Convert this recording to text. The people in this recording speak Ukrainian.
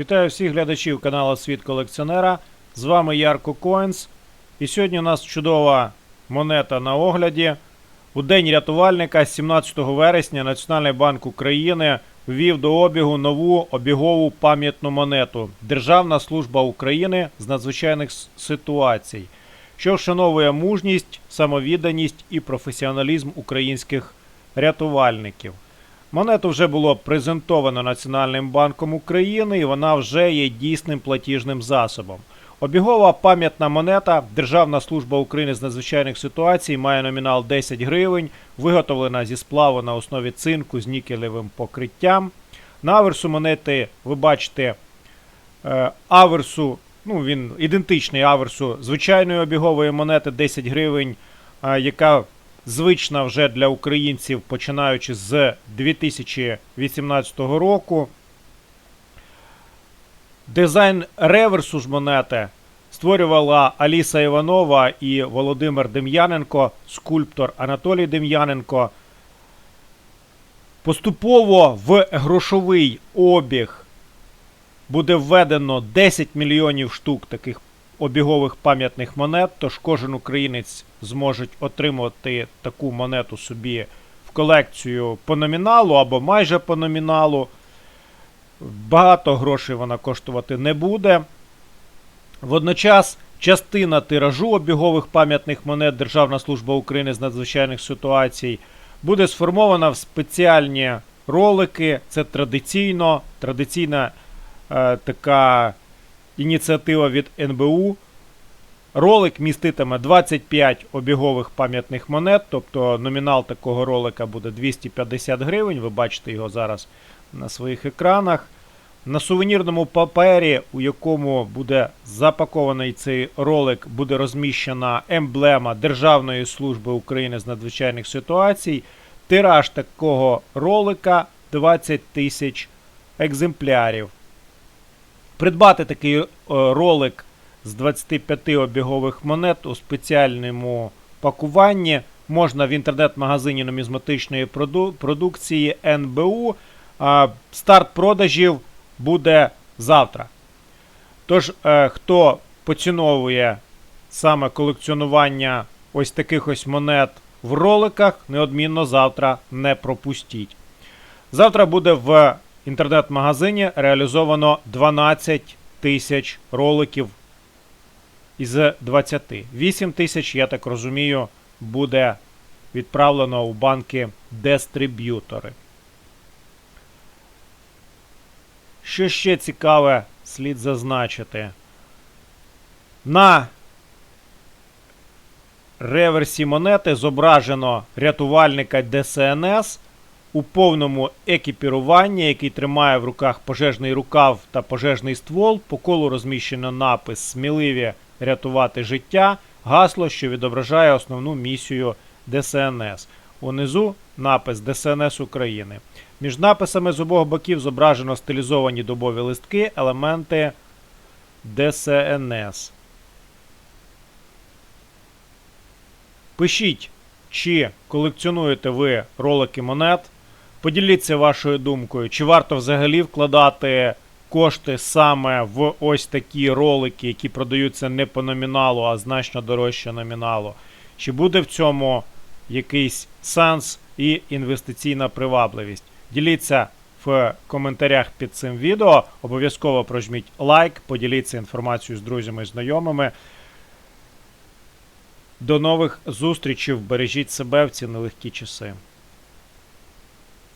Вітаю всіх глядачів каналу Світ колекціонера. З вами Ярко Коінс. І сьогодні у нас чудова монета на огляді. У День рятувальника 17 вересня Національний банк України ввів до обігу нову обігову пам'ятну монету Державна служба України з надзвичайних ситуацій, що вшановує мужність, самовідданість і професіоналізм українських рятувальників. Монету вже було презентовано Національним банком України, і вона вже є дійсним платіжним засобом. Обігова пам'ятна монета Державна служба України з надзвичайних ситуацій має номінал 10 гривень, виготовлена зі сплаву на основі цинку з нікелевим покриттям. На аверсу монети ви бачите е, аверсу, ну він ідентичний аверсу звичайної обігової монети 10 гривень, е, яка звична вже для українців, починаючи з 2018 року. Дизайн реверсу ж монети створювала Аліса Іванова і Володимир Дем'яненко, скульптор Анатолій Дем'яненко. Поступово в грошовий обіг буде введено 10 мільйонів штук таких обігових пам'ятних монет, тож кожен українець зможе отримати таку монету собі в колекцію по номіналу або майже по номіналу. Багато грошей вона коштувати не буде. Водночас частина тиражу обігових пам'ятних монет Державна служба України з надзвичайних ситуацій буде сформована в спеціальні ролики. Це традиційно, традиційна е, така ініціатива від НБУ. Ролик міститиме 25 обігових пам'ятних монет, тобто номінал такого ролика буде 250 гривень. Ви бачите його зараз на своїх екранах. На сувенірному папері, у якому буде запакований цей ролик, буде розміщена емблема Державної служби України з надзвичайних ситуацій. Тираж такого ролика 20 тисяч екземплярів. Придбати такий е, ролик з 25 обігових монет у спеціальному пакуванні можна в інтернет-магазині нумізматичної проду- продукції НБУ. А, Старт продажів буде завтра. Тож, е, хто поціновує саме колекціонування ось таких ось монет в роликах, неодмінно завтра не пропустіть. Завтра буде в інтернет-магазині реалізовано 12 тисяч роликів із 20. 8 тисяч, я так розумію, буде відправлено у банки дистриб'ютори. Що ще цікаве, слід зазначити. На реверсі монети зображено рятувальника ДСНС у повному екіпіруванні, який тримає в руках пожежний рукав та пожежний ствол. По колу розміщено напис Сміливі рятувати життя, гасло, що відображає основну місію ДСНС. Унизу напис ДСНС України. Між написами з обох боків зображено стилізовані дубові листки, елементи ДСНС. Пишіть, чи колекціонуєте ви ролики монет. Поділіться вашою думкою, чи варто взагалі вкладати кошти саме в ось такі ролики, які продаються не по номіналу, а значно дорожче номіналу. Чи буде в цьому якийсь сенс і інвестиційна привабливість? Діліться в коментарях під цим відео. Обов'язково прожміть лайк, поділіться інформацією з друзями і знайомими. До нових зустрічей. Бережіть себе в ці нелегкі часи.